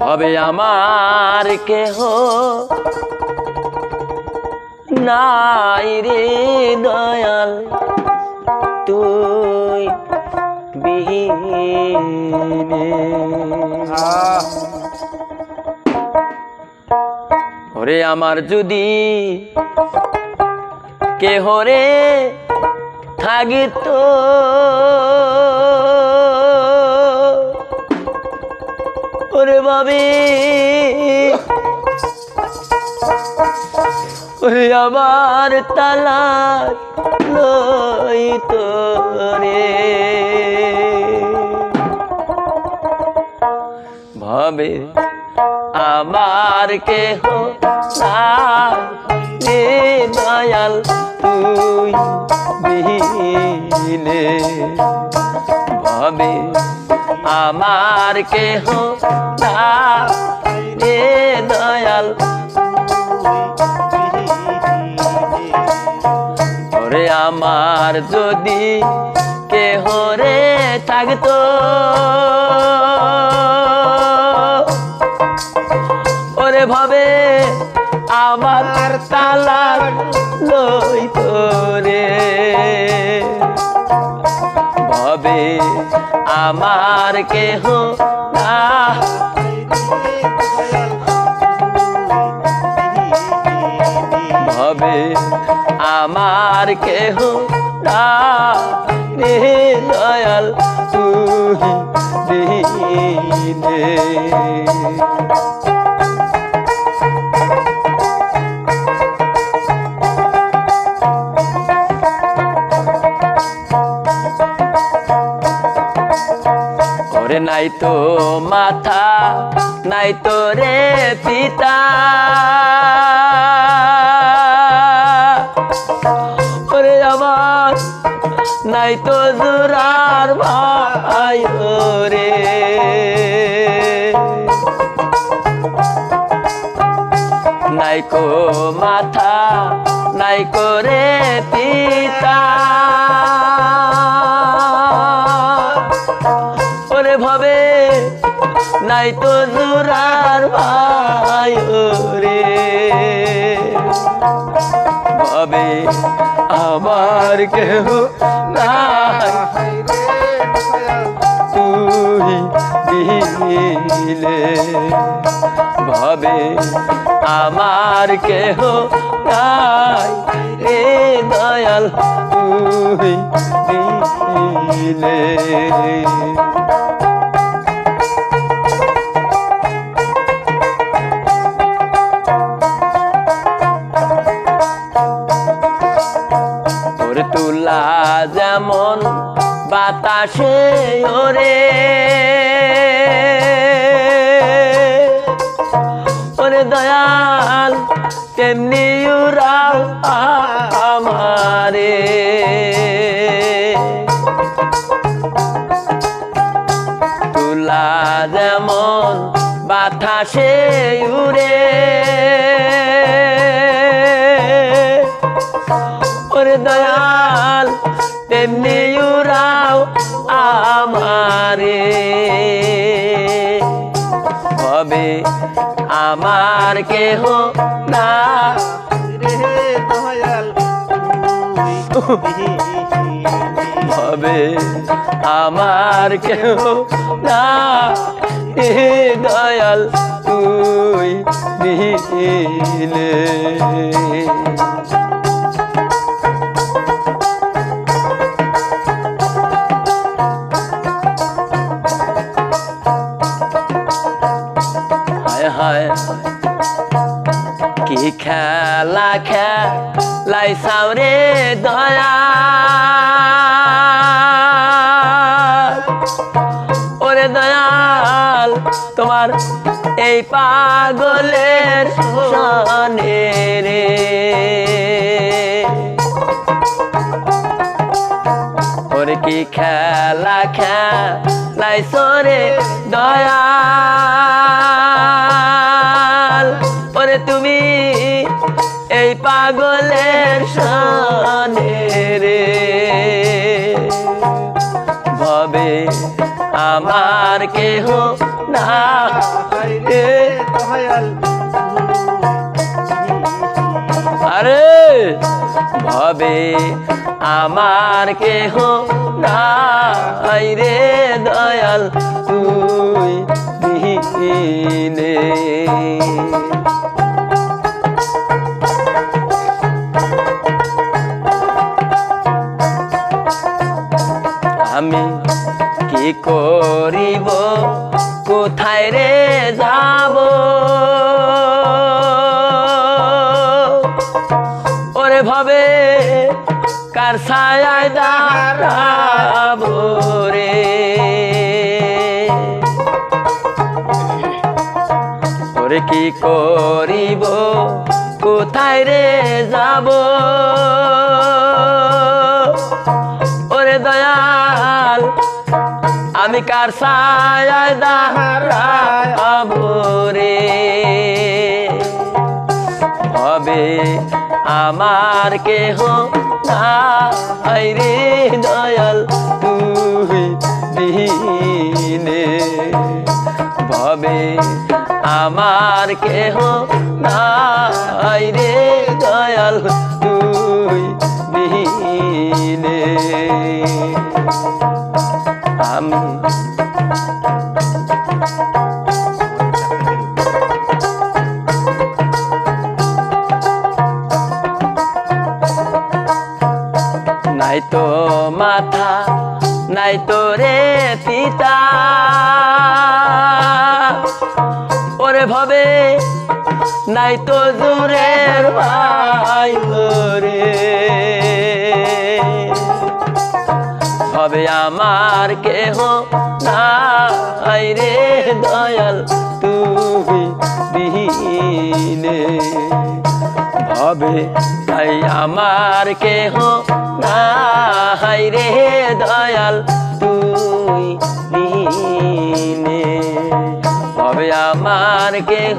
ভবে আমার কেহ নাই রে দয়াল তুই বিহীনে। ওরে আমার যদি কেহ রে থাকিত বাবে ওরে আমার তালা লইত রে ভাবে আমার কেহ রে দয়াল তুই বিহীনে ভাবে আমার কেহ রে দয়াল। ওরে আমার যদি কেহ রে থাকতো, ওরে ভাবে আমার তালা লইত রে। ভাবে আমার কেহ না। ভাবে আমার কেহ না। দয়াল তুই দিনে নাই তো মাথা, নাই তো রে পিতা। ওরে আমার, নাই তো জোরার ভাই রে নাই কো মাথা, নাই কো রে পিতা। ভাবে নাই তো জোরার ভাই রে। ভাবে আমার কেহ নাই। তুই দিলে। ভাবে আমার কেহ নাই রে দয়াল, তুই দিলে। বাতাসে ওরে। ওরে দয়াল তেমনি উড়াও আমারে। তুলা যেমন বাতাসে উড়ে। ওরে দয়াল তেমনি হবে। আমার কেহ না। হবে। আমার কেহ না। এ দয়াল তুই দিলে খেলাই সাউরে দয়া ওরে দয়াল, তোমার এই পাগলের সনে রে। ওরে কি খেলা খেলাই সরে দয়াল? ওরে তুমি এই পাগলের সনে ভবে আমার কেহ না রে। আরে, ভবে আমার কেহ নাই রে দয়াল, তুই বিহীনে করিব? কোথায় রে যাব? ওরে ভাবে, কার ছায় দাঁড়াবো রে? ওরে কি করিব? কোথায় রে যাব? আমি কার ছায় দাঁড়াবো রে হবে আমার কেহ নাই রে দয়াল তুই দিনে। ভবে আমার কেহ নাই রে দয়াল তুই বিহীনে আমি। নাই তো মাথা, নাই তো রে পিতা। ওরে ভাবে, নাই তো দূরের ভাই রে। হবে আমার কেহ নাই রে দয়াল তুই বিহীনে হবে তাই আমার কেহ নাই রে দয়াল তুই বিহীনে হবে আমার কেহ